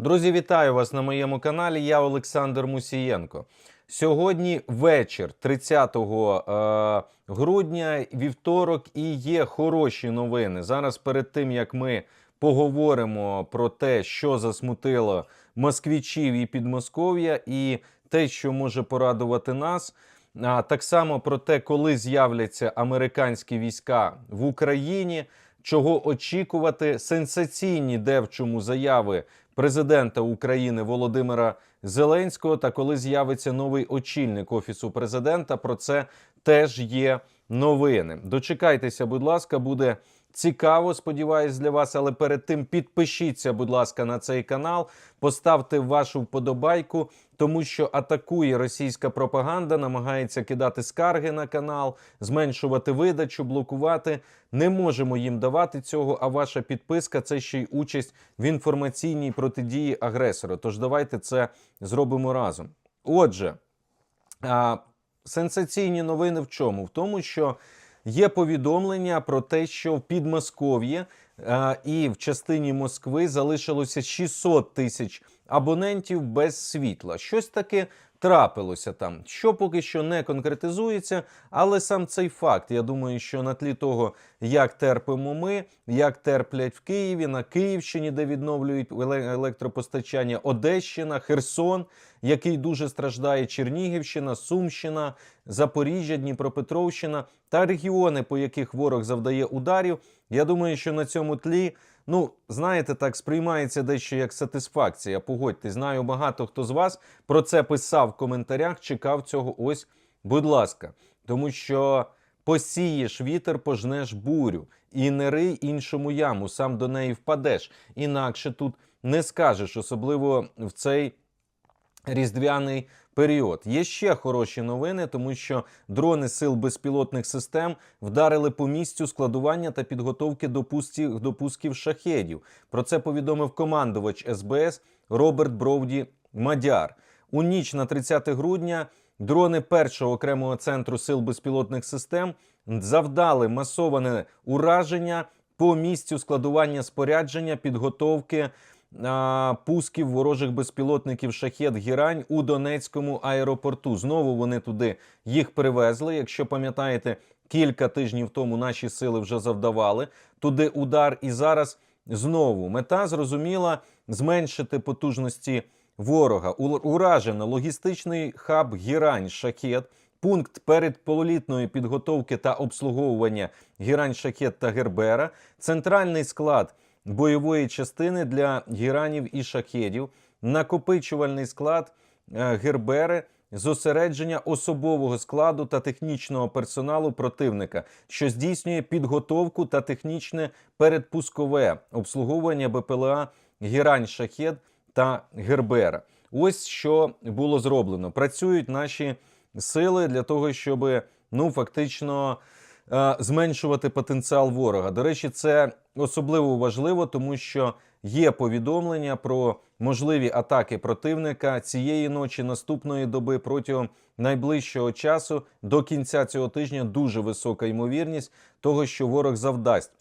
Друзі, вітаю вас на моєму каналі. Я Олександр Мусієнко. Сьогодні вечір, 30 е, грудня, вівторок, і є хороші новини. Зараз, перед тим як ми поговоримо про те, що засмутило москвічів і Підмосков'я, і те, що може порадувати нас. А так само про те, коли з'являться американські війська в Україні, чого очікувати, сенсаційні де в чому заяви президента України Володимира Зеленського. Та коли з'явиться новий очільник офісу президента, про це теж є новини. Дочекайтеся, будь ласка, буде цікаво. Сподіваюсь, для вас. Але перед тим підпишіться, будь ласка, на цей канал, поставте вашу вподобайку, тому що атакує російська пропаганда, намагається кидати скарги на канал, зменшувати видачу, блокувати. Не можемо їм давати цього. А ваша підписка це ще й участь в інформаційній протидії агресору. Тож давайте це зробимо разом. Отже, а, сенсаційні новини в чому? В тому, що є повідомлення про те, що в Підмосков'ї а, і в частині Москви залишилося 600 тисяч абонентів без світла. Щось таке трапилося там, що поки що не конкретизується, але сам цей факт, я думаю, що на тлі того, як терпимо ми, як терплять в Києві, на Київщині, де відновлюють електропостачання, Одещина, Херсон, який дуже страждає, Чернігівщина, Сумщина, Запоріжжя, Дніпропетровщина та регіони, по яких ворог завдає ударів. Я думаю, що на цьому тлі. Ну, знаєте, так сприймається дещо як сатисфакція. Погодьте, знаю багато хто з вас про це писав в коментарях, чекав цього. Ось, будь ласка, тому що посієш вітер, пожнеш бурю, і не рий іншому яму, сам до неї впадеш. Інакше тут не скажеш, особливо в цей різдвяний період. Є ще хороші новини, тому що дрони сил безпілотних систем вдарили по місцю складування та підготовки до пустів, до пусків шахедів. Про це повідомив командувач СБС Роберт Бровді Мадяр. У ніч на 30 грудня дрони першого окремого центру сил безпілотних систем завдали масоване ураження по місцю складування спорядження, підготовки пусків ворожих безпілотників шахет Гірань у Донецькому аеропорту. Знову вони туди їх привезли. Якщо пам'ятаєте, кілька тижнів тому наші сили вже завдавали туди удар, і зараз знову мета зрозуміла зменшити потужності ворога. Уражено логістичний хаб Гірань Шахет. Пункт передполітної підготовки та обслуговування Гірань Шахет та Гербера, центральний склад бойової частини для гіранів і шахедів, накопичувальний склад е, Гербери, зосередження особового складу та технічного персоналу противника, що здійснює підготовку та технічне передпускове обслуговування БПЛА Гірань Шахет та Гербера. Ось що було зроблено. Працюють наші сили для того, щоб ну фактично зменшувати потенціал ворога. До речі, це особливо важливо, тому що є повідомлення про можливі атаки противника цієї ночі, наступної доби протягом найближчого часу до кінця цього тижня. Дуже висока ймовірність того, що ворог завдасть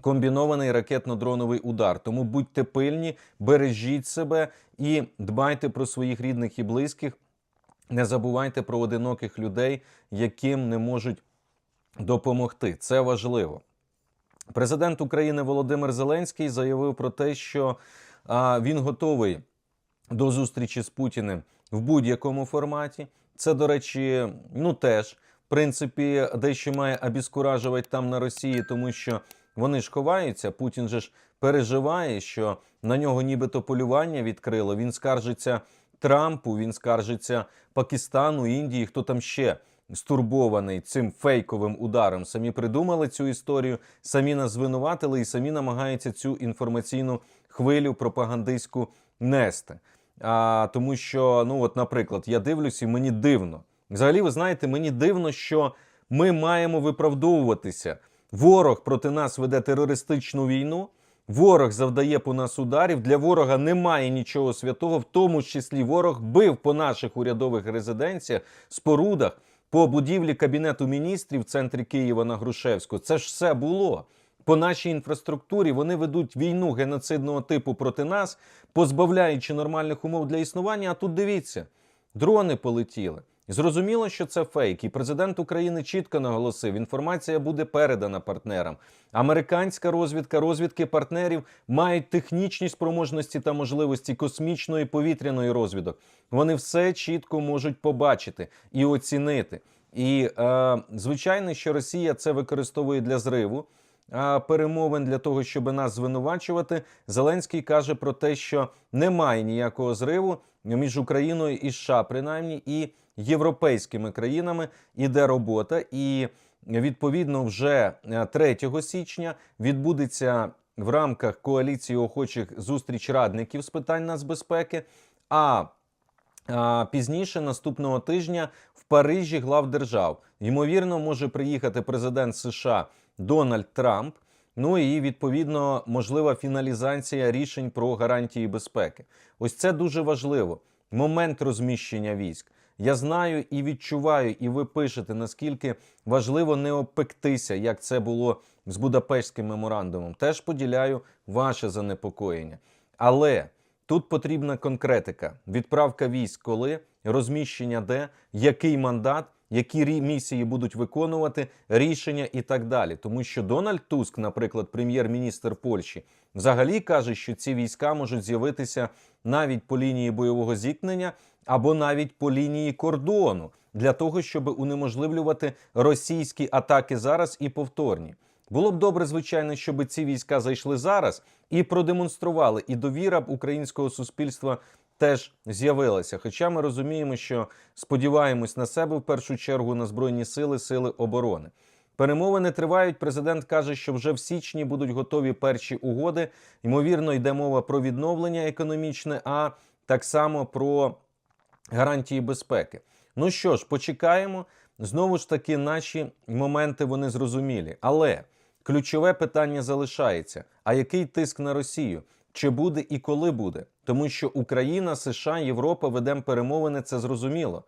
комбінований ракетно-дроновий удар. Тому будьте пильні, бережіть себе і дбайте про своїх рідних і близьких. Не забувайте про одиноких людей, яким не можуть допомогти. Це важливо. Президент України Володимир Зеленський заявив про те, що а, він готовий до зустрічі з Путіним в будь-якому форматі. Це, до речі, ну теж в принципі дещо має обіскуражувати там на Росії, тому що вони ж ховаються. Путін же ж переживає, що на нього нібито полювання відкрило. Він скаржиться Трампу, він скаржиться Пакистану, Індії, хто там ще стурбований цим фейковим ударом. Самі придумали цю історію, самі нас звинуватили і самі намагаються цю інформаційну хвилю пропагандистську нести. А, тому що, ну от, наприклад, я дивлюсь, і мені дивно. Взагалі, ви знаєте, мені дивно, що ми маємо виправдовуватися. Ворог проти нас веде терористичну війну. Ворог завдає по нас ударів. Для ворога немає нічого святого, в тому числі ворог бив по наших урядових резиденціях, спорудах, по будівлі кабінету міністрів в центрі Києва на Грушевську. Це ж все було. по нашій інфраструктурі. Вони ведуть війну геноцидного типу проти нас, позбавляючи нормальних умов для існування. А тут дивіться, дрони полетіли. Зрозуміло, що це фейк, і президент України чітко наголосив: інформація буде передана партнерам. Американська розвідка, розвідки партнерів мають технічні спроможності та можливості космічної повітряної розвідок. Вони все чітко можуть побачити і оцінити. І е, звичайно, що Росія це використовує для зриву е, перемовин для того, щоб нас звинувачувати. Зеленський каже про те, що немає ніякого зриву між Україною і США, принаймні, і європейськими країнами іде робота. І відповідно вже е, 3 січня відбудеться в рамках коаліції охочих зустріч радників з питань нацбезпеки. А пізніше наступного тижня в Парижі глав держав ймовірно може приїхати президент США Дональд Трамп. Ну і відповідно можлива фіналізація рішень про гарантії безпеки. Ось це дуже важливо. Момент розміщення військ. Я знаю і відчуваю, і ви пишете, наскільки важливо не опектися, як це було з Будапештським меморандумом. Теж поділяю ваше занепокоєння. Але тут потрібна конкретика: відправка військ, коли розміщення де, який мандат, які місії будуть виконувати, рішення і так далі. Тому що Дональд Туск, наприклад, прем'єр-міністр Польщі, взагалі каже, що ці війська можуть з'явитися навіть по лінії бойового зіткнення або навіть по лінії кордону для того, щоб унеможливлювати російські атаки зараз і повторні. Було б добре, звичайно, щоб ці війська зайшли зараз і продемонстрували, і довіра б українського суспільства теж з'явилася. Хоча ми розуміємо, що сподіваємось на себе в першу чергу на збройні сили, сили оборони. Перемовини тривають. Президент каже, що вже в січні будуть готові перші угоди. Ймовірно, йде мова про відновлення економічне, а так само про гарантії безпеки. Ну що ж, почекаємо. Знову ж таки, наші моменти вони зрозумілі. Але ключове питання залишається: а який тиск на Росію? Чи буде і коли буде? Тому що Україна, США, Європа ведемо перемовини, це зрозуміло.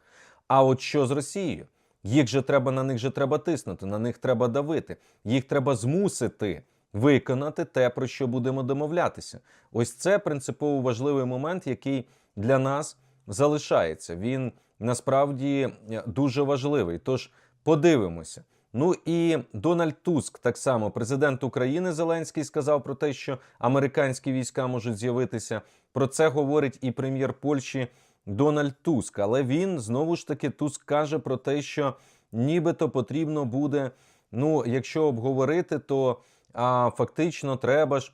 А от що з Росією? Їх же треба на них же треба тиснути, на них треба давити, їх треба змусити виконати те, про що будемо домовлятися. Ось це принципово важливий момент, який для нас залишається. Він насправді е, дуже важливий. Тож подивимося. Ну і Дональд Туск, так само президент України Зеленський, сказав про те, що американські війська можуть з'явитися. Про це говорить і прем'єр Польщі Дональд Туск. Але він знову ж таки Туск каже про те, що нібито потрібно буде. Ну, якщо обговорити, то а, фактично треба ж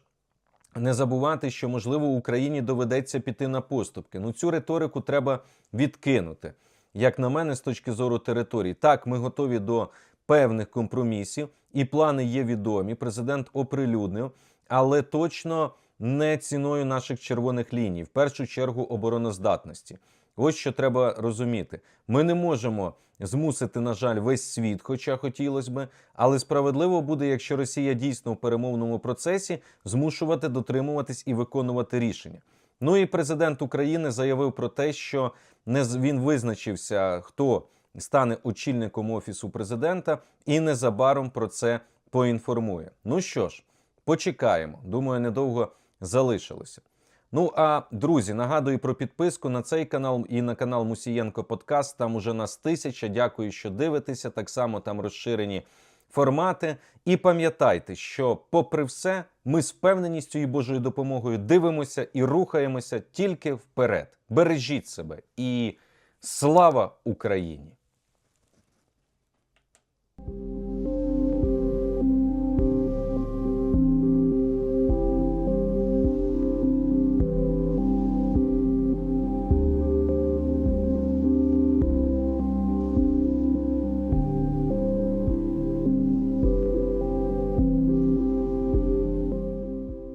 не забувати, що можливо Україні доведеться піти на поступки. Ну цю риторику треба відкинути. Як на мене, з точки зору території, так ми готові до певних компромісів, і плани є відомі. Президент оприлюднив, але точно не ціною наших червоних ліній, в першу чергу обороноздатності. Ось що треба розуміти. Ми не можемо змусити, на жаль, весь світ, хоча хотілося би, але справедливо буде, якщо Росія дійсно в перемовному процесі змушувати дотримуватись і виконувати рішення. Ну і президент України заявив про те, що не він визначився, хто стане очільником офісу президента, і незабаром про це поінформує. Ну що ж, почекаємо. Думаю, недовго залишилося. Ну а друзі, нагадую про підписку на цей канал і на канал Мусієнко Подкаст. Там уже нас тисяча. Дякую, що дивитеся. Так само там розширені формати. І пам'ятайте, що, попри все, ми з певненістю і Божою допомогою дивимося і рухаємося тільки вперед. Бережіть себе і слава Україні!